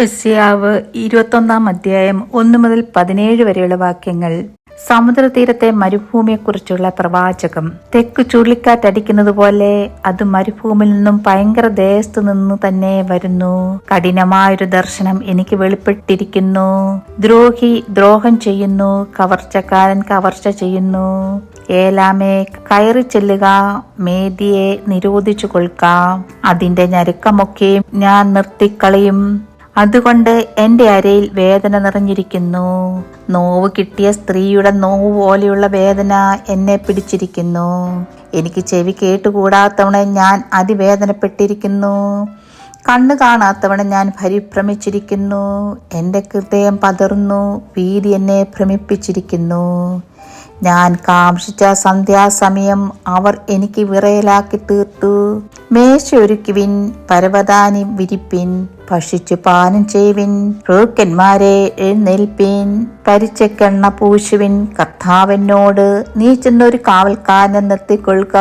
യസ്യാവ് ഇരുപത്തൊന്നാം അധ്യായം ഒന്ന് മുതൽ പതിനേഴ് വരെയുള്ള വാക്യങ്ങൾ. സമുദ്രതീരത്തെ മരുഭൂമിയെക്കുറിച്ചുള്ള പ്രവാചകം. തെക്ക് ചുഴലിക്കാറ്റടിക്കുന്നത് പോലെ അത് മരുഭൂമിയിൽ നിന്നും ഭയങ്കര ദേശത്തു നിന്ന് തന്നെ വരുന്നു. കഠിനമായൊരു ദർശനം എനിക്ക് വെളിപ്പെട്ടിരിക്കുന്നു. ദ്രോഹി ദ്രോഹം ചെയ്യുന്നു. കവർച്ചക്കാരൻ കവർച്ച ചെയ്യുന്നു. ഏലാമേ കയറി ചെല്ലുക. മേദിയെ നിരോധിച്ചു കൊൽക്ക അതിന്റെ ഞരുക്കമൊക്കെയും ഞാൻ നിർത്തിക്കളയും. അതുകൊണ്ട് എന്റെ അരയിൽ വേദന നിറഞ്ഞിരിക്കുന്നു. നോവ് കിട്ടിയ സ്ത്രീയുടെ നോവ് പോലെയുള്ള വേദന എന്നെ പിടിച്ചിരിക്കുന്നു. എനിക്ക് ചെവി കേട്ടുകൂടാത്തവണ ഞാൻ അതിവേദനപ്പെട്ടിരിക്കുന്നു. കണ്ണു കാണാത്തവണ ഞാൻ പരിഭ്രമിച്ചിരിക്കുന്നു. എന്റെ ഹൃദയം പതർന്നു വീതി എന്നെ ഭ്രമിപ്പിച്ചിരിക്കുന്നു. ഞാൻ കാംക്ഷിച്ച സന്ധ്യാസമയം അവർ എനിക്ക് വിറയലാക്കി തീർത്തു. മേശയൊരുക്കുവിൻ പരവതാനി വിരിപ്പിൻ ഭക്ഷിച്ചു പാനം ചെയ്യുവിൻ. പ്രഭുക്കന്മാരെ എഴുന്നേൽപ്പിൻ. പരിച്ചക്കെണ്ണ പൂശുവിൻ. കർത്താവിനോട് നീ ചെന്നൊരു കാവൽക്കാരനെ നിർത്തിക്കൊള്ളുക.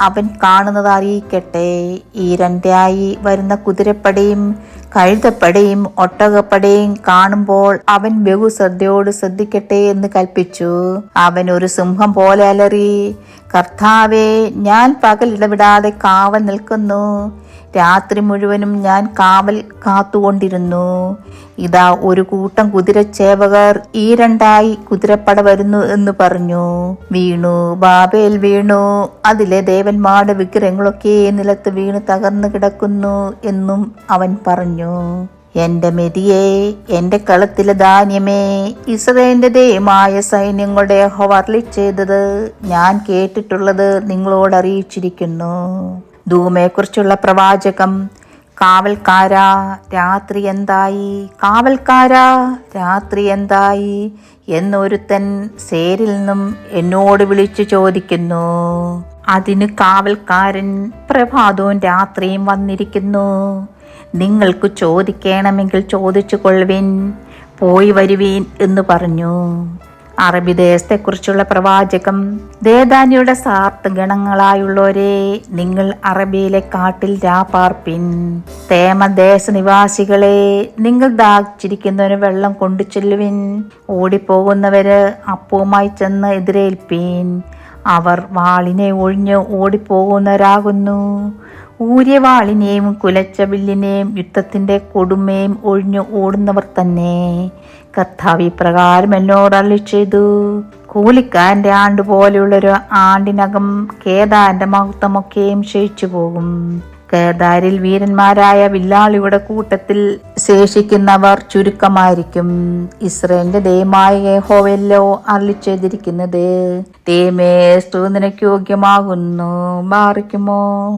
അവൻ കാണുന്നത് അറിയിക്കട്ടെ. ഈ രണ്ടായി വരുന്ന കുതിരപ്പടയും കഴുതപ്പടയും ഒട്ടകപ്പടയും കാണുമ്പോൾ അവൻ ബഹു ശ്രദ്ധയോട് ശ്രദ്ധിക്കട്ടെ എന്ന് കൽപ്പിച്ചു. അവൻ ഒരു സിംഹം പോലെ അലറി കർത്താവെ ഞാൻ പകൽ ഇടവിടാതെ കാവൽ നിൽക്കുന്നു. രാത്രി മുഴുവനും ഞാൻ കാവൽ കാത്തുകൊണ്ടിരുന്നു. ഇതാ ഒരു കൂട്ടം കുതിരച്ചേവകർ ഈ രണ്ടായി കുതിരപ്പട വരുന്നു എന്ന് പറഞ്ഞു. വീണു ബാബേൽ വീണു. അതിലെ ദേവന്മാരുടെ വിഗ്രഹങ്ങളൊക്കെ നിലത്ത് വീണ് തകർന്നു കിടക്കുന്നു എന്നും അവൻ പറഞ്ഞു. എന്റെ മെതിയെ എന്റെ കളത്തിലെ ധാന്യമേ ഇസ്രയേലിന്റെ ദൈവമായ സൈന്യങ്ങളുടെ ഹവർലി ചെയ്തത് ഞാൻ കേട്ടിട്ടുള്ളത് നിങ്ങളോട് അറിയിച്ചിരിക്കുന്നു. ധൂമയെക്കുറിച്ചുള്ള പ്രവാചകം കാവൽക്കാരാ രാത്രി എന്തായി? കാവൽക്കാരാ രാത്രി എന്തായി? എന്നൊരുത്തൻ സേരിൽ നിന്നും എന്നോട് വിളിച്ചു ചോദിക്കുന്നു. അതിന് കാവൽക്കാരൻ പ്രഭാതവും രാത്രിയും വന്നിരിക്കുന്നു. നിങ്ങൾക്ക് ചോദിക്കണമെങ്കിൽ ചോദിച്ചു കൊള്ളുവിൻ പോയി വരുവീൻ എന്ന് പറഞ്ഞു. അറബി ദേശത്തെക്കുറിച്ചുള്ള പ്രവാചകം ദേദാനിയുടെ സാർത്ത് ഗണങ്ങളായുള്ളവരെ നിങ്ങൾ അറബിയിലെ കാട്ടിൽ രാപാർപ്പിൻ. തേമദേശ നിവാസികളെ നിങ്ങൾ ദാഹിച്ചിരിക്കുന്നവന് വെള്ളം കൊണ്ടു ചെല്ലുവിൻ ഓടിപ്പോകുന്നവര് അപ്പവുമായി ചെന്ന് എതിരേൽപ്പീൻ. അവർ വാളിനെ ഒഴിഞ്ഞ് ഓടിപ്പോകുന്നവരാകുന്നു. ഊരിയ കുലച്ചവില്ലിനെയും യുദ്ധത്തിന്റെ കൊടുമയും ഒഴിഞ്ഞു ഓടുന്നവർ തന്നെ. കർത്താവ് ഇപ്രകാരം എന്നോട് അള്ളി ചെയ്തു. കൂലിക്കാരന്റെ ആണ്ട് പോലെയുള്ളൊരു ആണ്ടിനകം കേദാന്റെ മഹത്വമൊക്കെയും ക്ഷയിച്ചു പോകും. കേദാരിൽ വീരന്മാരായ വില്ലാളിയുടെ കൂട്ടത്തിൽ ശേഷിക്കുന്നവർ ചുരുക്കമായിരിക്കും. ഇസ്രയേലിന്റെ ദയമായ യഹോവല്ലോ അള്ളി ചെയ്തിരിക്കുന്നത്. ദൈവമേ സ്തുതിനക്ക് യോഗ്യമാകുന്നു. മാറിക്കുമോ?